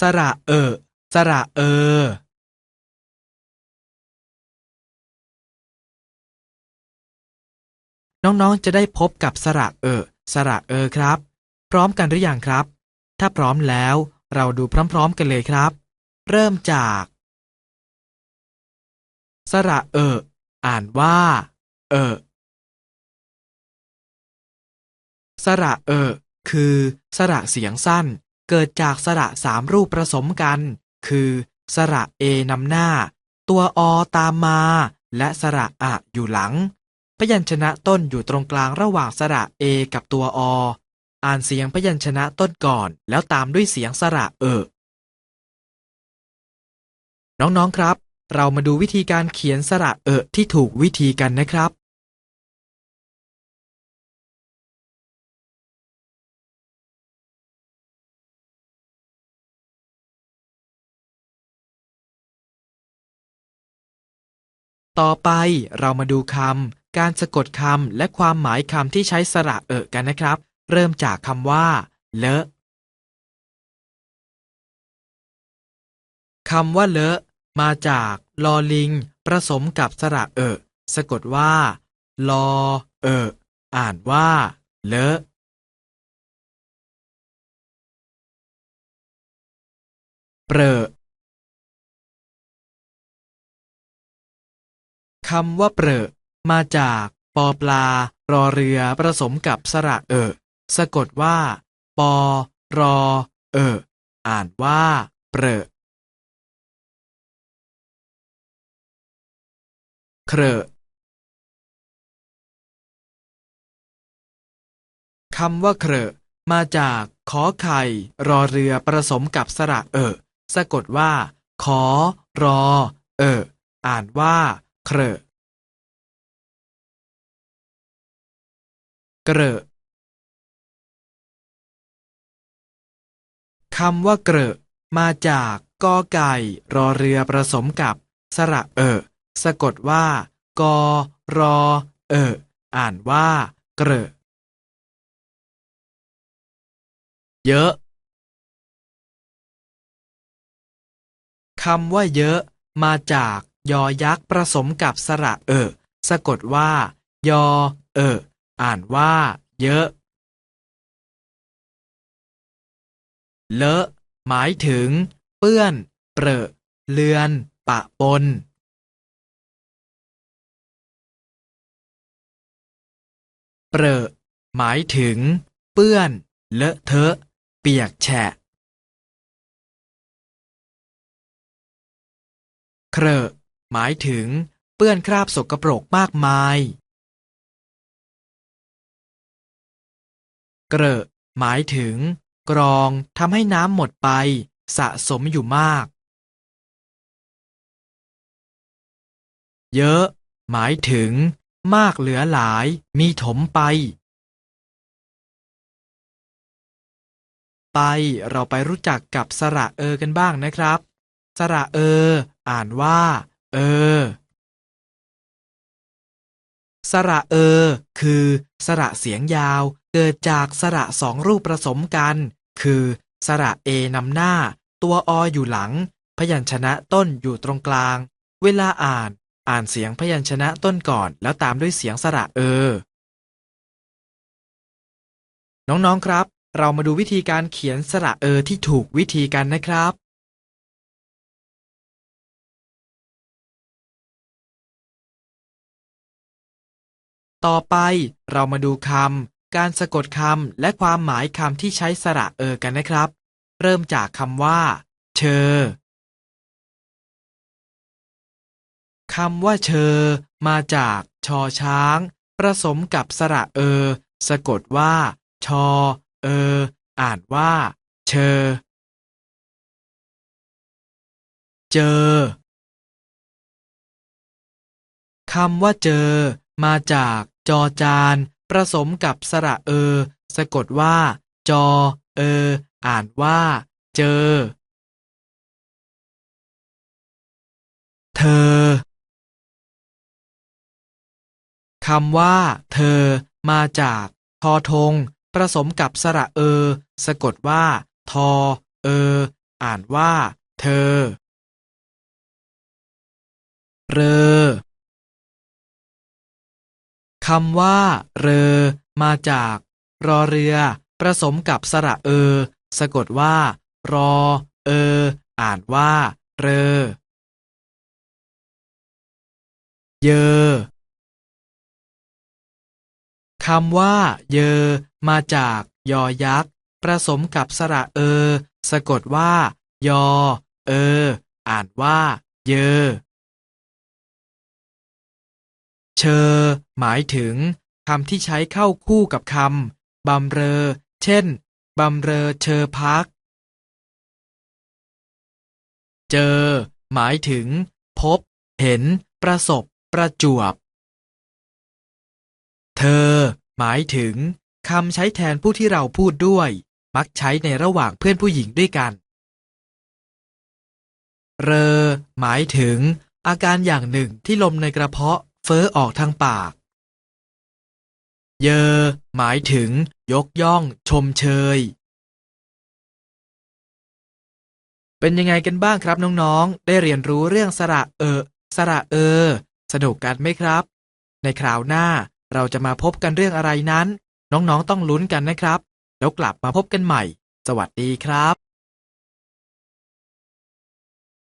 สระเออ สระเออน้องๆ จะได้พบกับสระเออ สระเออครับ พร้อมกันหรือยังครับ ถ้าพร้อมแล้ว เราดูพร้อมๆ กันเลยครับ เริ่มจาก สระเออ อ่านว่า เออ สระเออ คือ สระเสียงสั้น เกิดจากสระสามรูปผสมกัน คือ สระเอนำหน้า ตัวอตามมา และสระอะอยู่หลัง พยัญชนะต้นอยู่ตรงกลางระหว่างสระเอกับตัวออ่านเสียงพยัญชนะต้นก่อน แล้วตามด้วยเสียงสระเออน้องๆครับ เรามาดูวิธีการเขียนสระเออที่ถูกวิธีกันนะครับ ต่อไปเรามาดูคำ การสะกดคำและความหมายคำที่ใช้สระเอะกันนะครับ เริ่มจากคำว่า เลอะคำว่าเลอะมาจากลอลิงผสมกับสระเอะสะกดว่า ลอ เอะอ่านว่า เลอะเปรอะ คำว่าเปรอะมาจากปอปลา รอเรือผสมกับสระเอะสะกดว่า ปอ รอ เอะอ่านว่า เปรอะเครอะคำว่าเครอะมาจากขอไข่ รอเรือผสมกับสระเอะสะกดว่า ขอ รอ เอะอ่านว่า เครอะ เกรอะคำว่าเกรอะมาจากกอไก่รอเรือผสมกับ สระเอะสะกดว่ากอรอ เอะอ่านว่าเกรอะเยอะคำว่าเยอะมาจากยอยักษ์ผสมกับสระเอะสะกดว่า ยอ เอะ อ่านว่า เยอะ เลอะ หมายถึง เปื้อน เปรอะเลือน ปะปน เปรอะ หมายถึง เปื้อน เลอะเทอะ เปียกแฉะ เครอะหมายถึง เปื้อนคราบสกปรกมากมาย เกรอะหมายถึง กรองทำให้น้ำหมดไป สะสมอยู่มาก เยอะ หมายถึง มากเหลือหลาย มีถมไป ไปเราไปรู้จักกับสระเออกันบ้างนะครับ สระเออ อ่านว่า เออสระเออ คือ สระเสียงยาว เกิดจากสระสองรูปผสมกัน คือ สระเอนำหน้า ตัวออยู่หลัง พยัญชนะต้นอยู่ตรงกลาง เวลาอ่านอ่านเสียงพยัญชนะต้นก่อนแล้วตามด้วยเสียงสระเออ น้องๆครับ เรามาดูวิธีการเขียนสระเออที่ถูกวิธีกันนะครับต่อไปเรามาดูคำ การสะกดคำและความหมายคำที่ใช้สระเออกันนะครับ เริ่มจากคำว่า เชอคำว่าเชอ มาจากชอช้าง ผสมกับสระเออสะกดว่า ชอเอออ่านว่า เชอ เจอคำว่าเจอ มาจากจอจาน ผสมกับสระเออสะกดว่า จอเอออ่านว่า เจอ เธอคำว่า เธอ มาจาก ทอทง ผสมกับสระเออสะกดว่า ทอเอออ่านว่า เธอ เรอ คำว่า เรอ มาจาก รอเรือ ผสมกับสระเออสะกดว่า รอเอออ่านว่า เรอ เยอคำว่า เยอ มาจาก ยอยักษ์ผสมกับสระเออสะกดว่า ยอ เอออ่านว่า เยอ เชอ หมายถึงคำที่ใช้เข้าคู่กับคำบำเรอ เช่นบำเรอเชอพัก เจอ หมายถึง พบ เห็น ประสบ ประจวบ เธอ หมายถึงคำใช้แทนผู้ที่เราพูดด้วย มักใช้ในระหว่างเพื่อนผู้หญิงด้วยกัน เรอ หมายถึง อาการอย่างหนึ่งที่ลมในกระเพาะ เฟ้อออกทางปาก เยอ หมายถึง ยกย่อง ชมเชย เป็นยังไงกันบ้างครับน้องๆ ได้เรียนรู้เรื่องสระเออ สระเออ สนุกกันไหมครับ ในคราวหน้าเราจะมาพบกันเรื่องอะไรนั้น น้องๆ ต้องลุ้นกันนะครับ แล้วกลับมาพบกันใหม่ สวัสดีครับ